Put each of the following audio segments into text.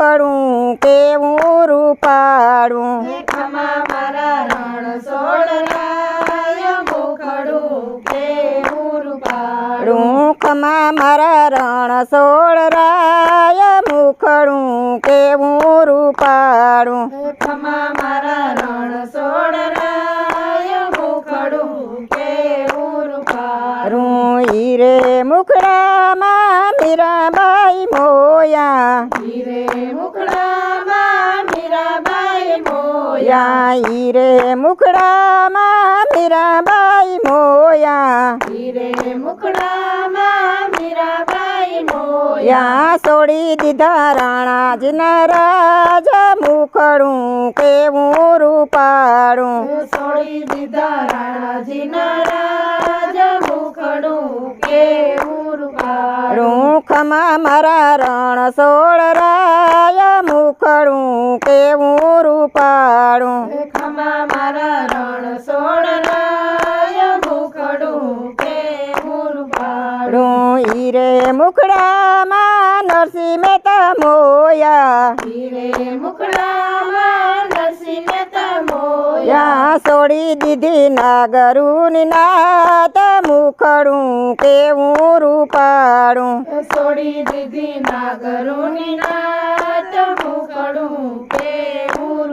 મુખડું કેવું રૂપાડું ખમા મારા રણ સોડરાય રાય કેવું મારા રણ સોળરાય મુખડું કેવું રૂપાડું ખમા મારા રણ સોડરાય મુખડું કેવું રૂપાળું રૂ હીરે મુખડામાં મીરાબાઈ મોયા. મોયા રે મુકડામાં મીરાબાઈ મોયા. હીરે મુકડામાં મીરાબાઈ મોયા. છોડી દીધા રાણાજીના રાજા મુખડું કેવું રૂપાડું છોડી દીધા રાણાજીના રાજા રૂખમાં મારા રણ સોળરાય મુખડું કેવું રૂપાડું ખમા મારા રણ સોડરાય મુખડું કેવું રૂપાડું હીરે મુખડામાં નરસિંહ મહેતા મોયા. સોડી દીધી નાગરુની નાત મુખડું કેવું રૂપાડું. સોડી દીધી નાગરોની નાત મુખડું કેવું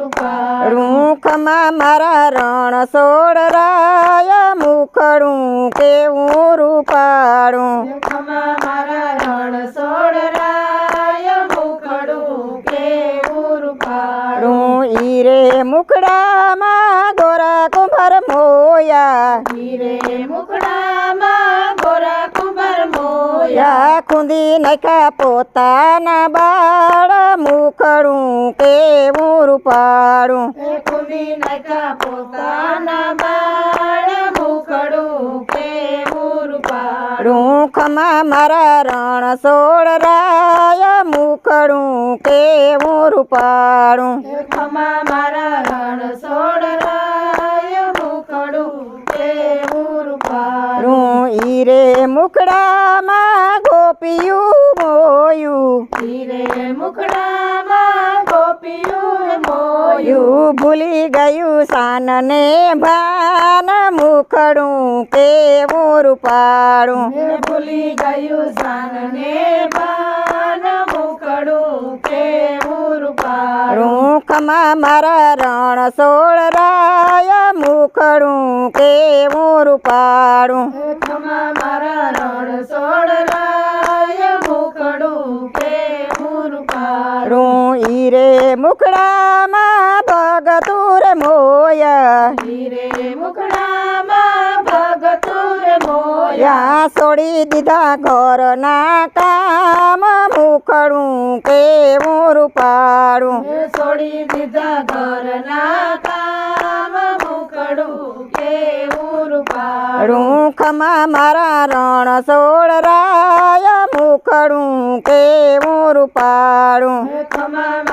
રૂખમાં મારા રણ સોળરાય મુખડું કેવું રૂપાડું. ખમા મારા રણ સોડરાય મુખડું કેવું રૂપાડું. ઈરે કુંભર મોયા હીરે મુખડામાં ગોરા કુંભર મોયા. યા કુંદી નખા પોતાના બાળ મુખડું કેવું રૂપાડું ખુદી પોતાના બાળ મુખડું કેવું રૂપાડું મારા રણ સોળ રાય મુખડું કેવું રૂપાડું ખમા મારા હીરે મુખડામાં ગોપિયું મોયું. હીરે મુખડામાં ગોપિયું મોયું. ભૂલી ગયું સાનને ભાન મુખડું કેવું રૂપાડું ભૂલી ગયું સાનને બાન રૂખમાં મારા રણ સોળરાય મુખડું કેવું રૂપાડું એ ખમા મારા રણ સોડરાય મુખડું કેવું હીરે મુખડામાં ભગતુર મોય. હીરે મુખડા મોયા યા છોડી દીધા ઘરના કામ મુખડું કેવું રૂપાડું છોડી દીધા ઘરના કામ મુખડું કેવું રૂપાડું ખમા મારા રણ સોળરાય મુખડું કેવું રૂપાડું ખમા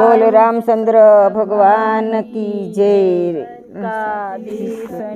बोलो रामचंद्र भगवान की जय।